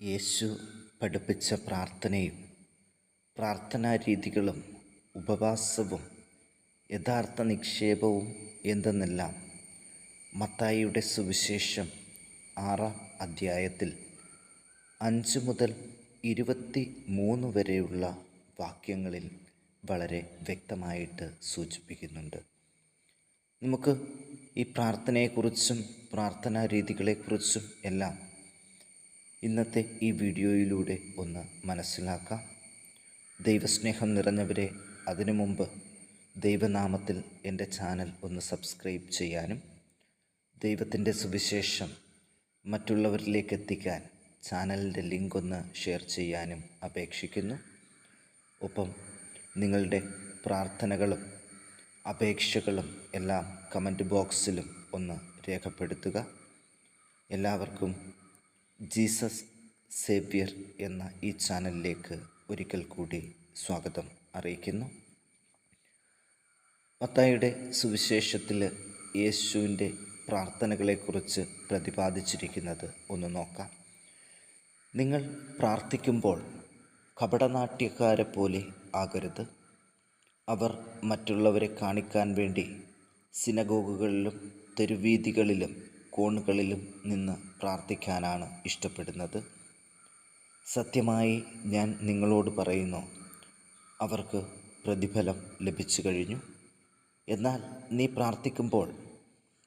യേശു പഠിപ്പിച്ച പ്രാർത്ഥനയും പ്രാർത്ഥനാ രീതികളും ഉപവാസവും യഥാർത്ഥ നിക്ഷേപവും എന്തെന്നെല്ലാം മത്തായിയുടെ സുവിശേഷം ആറാം അധ്യായത്തിൽ അഞ്ച് മുതൽ ഇരുപത്തി മൂന്ന് വരെയുള്ള വാക്യങ്ങളിൽ വളരെ വ്യക്തമായിട്ട് സൂചിപ്പിക്കുന്നുണ്ട്. നമുക്ക് ഈ പ്രാർത്ഥനയെക്കുറിച്ചും പ്രാർത്ഥനാ രീതികളെക്കുറിച്ചും എല്ലാം ഇന്നത്തെ ഈ വീഡിയോയിലൂടെ ഒന്ന് മനസ്സിലാക്കാം. ദൈവസ്നേഹം നിറഞ്ഞവരെ അതിനു മുമ്പ് ദൈവനാമത്തിൽ എന്റെ ചാനൽ ഒന്ന് സബ്സ്ക്രൈബ് ചെയ്യാനും ദൈവത്തിന്റെ സുവിശേഷം മറ്റുള്ളവരിലേക്ക് എത്തിക്കാൻ ചാനലിന്റെ ലിങ്ക് ഒന്ന് ഷെയർ ചെയ്യാനും അപേക്ഷിക്കുന്നു. ഒപ്പം നിങ്ങളുടെ പ്രാർത്ഥനകളും അപേക്ഷകളും എല്ലാം കമന്റ് ബോക്സിലും ഒന്ന് രേഖപ്പെടുത്തുക. എല്ലാവർക്കും ജീസസ് സേവ്യർ എന്ന ഈ ചാനലിലേക്ക് ഒരിക്കൽ കൂടി സ്വാഗതം അറിയിക്കുന്നു. മത്തായുടെ സുവിശേഷത്തിൽ യേശുവിന്റെ പ്രാർത്ഥനകളെക്കുറിച്ച് പ്രതിപാദിച്ചിരിക്കുന്നത് ഒന്ന് നോക്കാം. നിങ്ങൾ പ്രാർത്ഥിക്കുമ്പോൾ കപടനാട്യക്കാരെ പോലെ ആകരുത്. അവർ മറ്റുള്ളവരെ കാണിക്കാൻ വേണ്ടി സിനഗോഗുകളിലും തെരുവീതികളിലും കോണുകളിലും നിന്ന് പ്രാർത്ഥിക്കാനാണ് ഇഷ്ടപ്പെടുന്നത്. സത്യമായി ഞാൻ നിങ്ങളോട് പറയുന്നു അവർക്ക് പ്രതിഫലം ലഭിച്ചു കഴിഞ്ഞു. എന്നാൽ നീ പ്രാർത്ഥിക്കുമ്പോൾ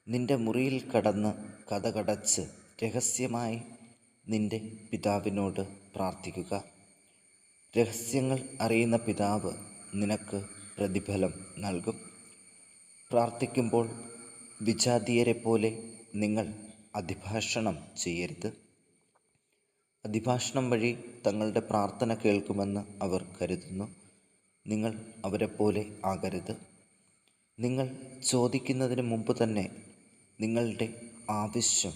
നിന്റെ മുറിയിൽ കടന്ന് കഥകടച്ച് രഹസ്യമായി നിന്റെ പിതാവിനോട് പ്രാർത്ഥിക്കുക. രഹസ്യങ്ങൾ അറിയുന്ന പിതാവ് നിനക്ക് പ്രതിഫലം നൽകും. പ്രാർത്ഥിക്കുമ്പോൾ വിജാതീയരെ പോലെ നിങ്ങൾ അതിഭാഷണം ചെയ്യരുത്. അതിഭാഷണം വഴി തങ്ങളുടെ പ്രാർത്ഥന കേൾക്കുമെന്ന് അവർ കരുതുന്നു. നിങ്ങൾ അവരെപ്പോലെ ആകരുത്. നിങ്ങൾ ചോദിക്കുന്നതിന് മുമ്പ് തന്നെ നിങ്ങളുടെ ആവശ്യം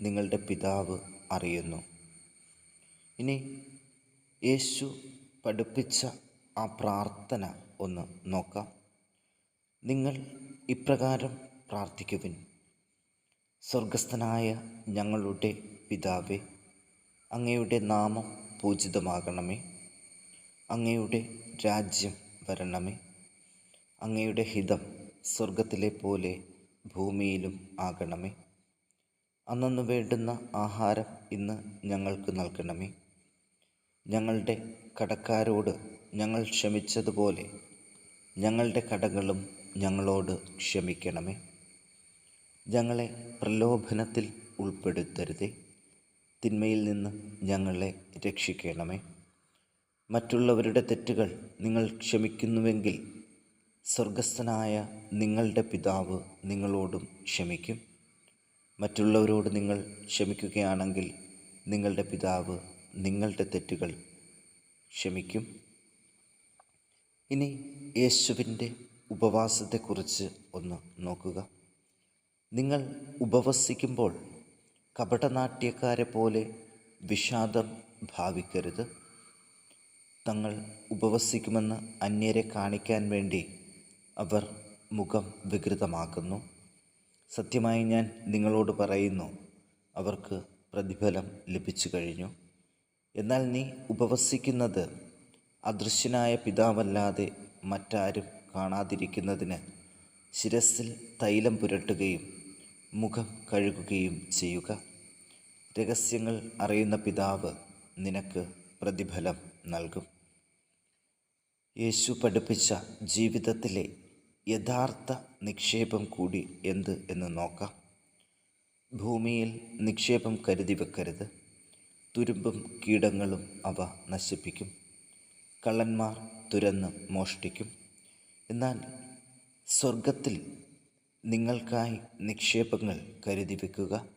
നിങ്ങളുടെ പിതാവ് അറിയുന്നു. ഇനി യേശു പഠിപ്പിച്ച ആ പ്രാർത്ഥന ഒന്ന് നോക്കാം. നിങ്ങൾ ഇപ്രകാരം പ്രാർത്ഥിക്കുവിൻ. സ്വർഗസ്ഥനായ ഞങ്ങളുടെ പിതാവേ അങ്ങയുടെ നാമം പൂജിതമാകണമേ. അങ്ങയുടെ രാജ്യം വരണമേ. അങ്ങയുടെ ഹിതം സ്വർഗത്തിലെ പോലെ ഭൂമിയിലും ആകണമേ. അന്നു വേണ്ടുന്ന ആഹാരം ഇന്ന് ഞങ്ങൾക്ക് നൽകണമേ. ഞങ്ങളുടെ കടക്കാരോട് ഞങ്ങൾ ക്ഷമിച്ചതുപോലെ ഞങ്ങളുടെ കടകളും ഞങ്ങളോട് ക്ഷമിക്കണമേ. ഞങ്ങളെ പ്രലോഭനത്തിൽ ഉൾപ്പെടുത്തരുതേ. തിന്മയിൽ നിന്ന് ഞങ്ങളെ രക്ഷിക്കണമേ. മറ്റുള്ളവരുടെ തെറ്റുകൾ നിങ്ങൾ ക്ഷമിക്കുന്നുവെങ്കിൽ സ്വർഗസ്ഥനായ നിങ്ങളുടെ പിതാവ് നിങ്ങളോടും ക്ഷമിക്കും. മറ്റുള്ളവരോട് നിങ്ങൾ ക്ഷമിക്കുകയാണെങ്കിൽ നിങ്ങളുടെ പിതാവ് നിങ്ങളുടെ തെറ്റുകൾ ക്ഷമിക്കും. ഇനി യേശുവിന്റെ ഉപവാസത്തെക്കുറിച്ച് ഒന്ന് നോക്കുക. നിങ്ങൾ ഉപവസിക്കുമ്പോൾ കപടനാട്യക്കാരെ പോലെ വിഷാദം ഭാവിക്കരുത്. തങ്ങൾ ഉപവസിക്കുമെന്ന് അന്യരെ കാണിക്കാൻ വേണ്ടി അവർ മുഖം വികൃതമാക്കുന്നു. സത്യമായി ഞാൻ നിങ്ങളോട് പറയുന്നു അവർക്ക് പ്രതിഫലം ലഭിച്ചു കഴിഞ്ഞു. എന്നാൽ നീ ഉപവസിക്കുന്നത് അദൃശ്യനായ പിതാവല്ലാതെ മറ്റാരും കാണാതിരിക്കുന്നതിന് ശിരസിൽ തൈലം പുരട്ടുകയും മുഖം കഴുകുകയും ചെയ്യുക. രഹസ്യങ്ങൾ അറിയുന്ന പിതാവ് നിനക്ക് പ്രതിഫലം നൽകും. യേശു പഠിപ്പിച്ച ജീവിതത്തിലെ യഥാർത്ഥ നിക്ഷേപം കൂടി എന്ത് എന്ന് നോക്കാം. ഭൂമിയിൽ നിക്ഷേപം കരുതി വെക്കരുത്. തുരുമ്പും കീടങ്ങളും അവ നശിപ്പിക്കും. കള്ളന്മാർ തുരന്ന് മോഷ്ടിക്കും. എന്നാൽ സ്വർഗത്തിൽ നിങ്ങൾക്കായി നിക്ഷേപങ്ങൾ കരുതി വെക്കുക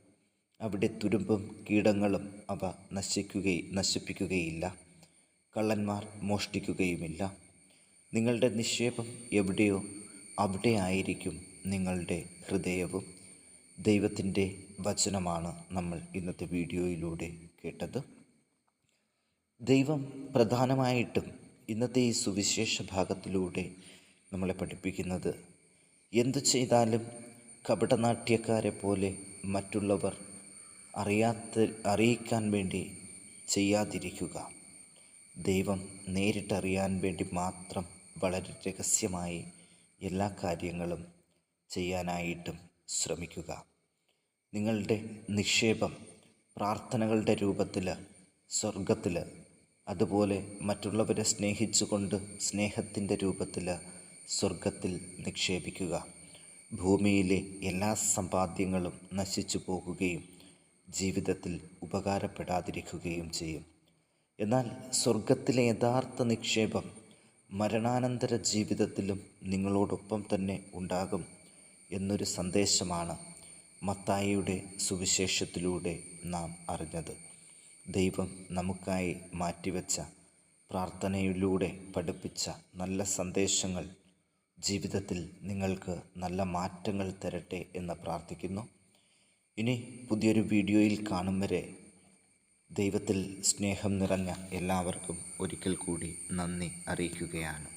അവിടെ തുരുമ്പും കീടങ്ങളും അവ നശിക്കുകയും നശിപ്പിക്കുകയില്ല. കള്ളന്മാർ മോഷ്ടിക്കുകയുമില്ല. നിങ്ങളുടെ നിക്ഷേപം എവിടെയോ അവിടെ ആയിരിക്കും നിങ്ങളുടെ ഹൃദയവും. ദൈവത്തിന്റെ വചനമാണ് നമ്മൾ ഇന്നത്തെ വീഡിയോയിലൂടെ കേട്ടത്. ദൈവം പ്രധാനമായിട്ടും ഇന്നത്തെ ഈ സുവിശേഷ ഭാഗത്തിലൂടെ നമ്മളെ പഠിപ്പിക്കുന്നത് എന്തു ചെയ്താലും കപടനാട്യക്കാരെ പോലെ മറ്റുള്ളവർ അറിയാത്ത അറിയിക്കാൻ വേണ്ടി ചെയ്യാതിരിക്കുക. ദൈവം നേരിട്ടറിയാൻ വേണ്ടി മാത്രം വളരെ രഹസ്യമായി എല്ലാ കാര്യങ്ങളും ചെയ്യാനായിട്ടും ശ്രമിക്കുക. നിങ്ങളുടെ നിക്ഷേപം പ്രാർത്ഥനകളുടെ രൂപത്തിൽ സ്വർഗത്തിൽ അതുപോലെ മറ്റുള്ളവരെ സ്നേഹിച്ചുകൊണ്ട് സ്നേഹത്തിന്റെ രൂപത്തിൽ സ്വർഗത്തിൽ നിക്ഷേപിക്കുക. ഭൂമിയിലെ എല്ലാ സമ്പാദ്യങ്ങളും നശിച്ചു പോകുകയും ജീവിതത്തിൽ ഉപകാരപ്പെടാതിരിക്കുകയും ചെയ്യും. എന്നാൽ സ്വർഗത്തിലെ യഥാർത്ഥ നിക്ഷേപം മരണാനന്തര ജീവിതത്തിലും നിങ്ങളോടൊപ്പം തന്നെ ഉണ്ടാകും എന്നൊരു സന്ദേശമാണ് മത്തായിയുടെ സുവിശേഷത്തിലൂടെ നാം അറിഞ്ഞത്. ദൈവം നമുക്കായി മാറ്റിവെച്ച പ്രാർത്ഥനയിലൂടെ പഠിപ്പിച്ച നല്ല സന്ദേശങ്ങൾ ജീവിതത്തിൽ നിങ്ങൾക്ക് നല്ല മാറ്റങ്ങൾ തരട്ടെ എന്ന് പ്രാർത്ഥിക്കുന്നു. ഇനി പുതിയൊരു വീഡിയോയിൽ കാണും വരെ ദൈവത്തിൽ സ്നേഹം നിറഞ്ഞ എല്ലാവർക്കും ഒരിക്കൽ കൂടി നന്ദി അറിയിക്കുകയാണ്.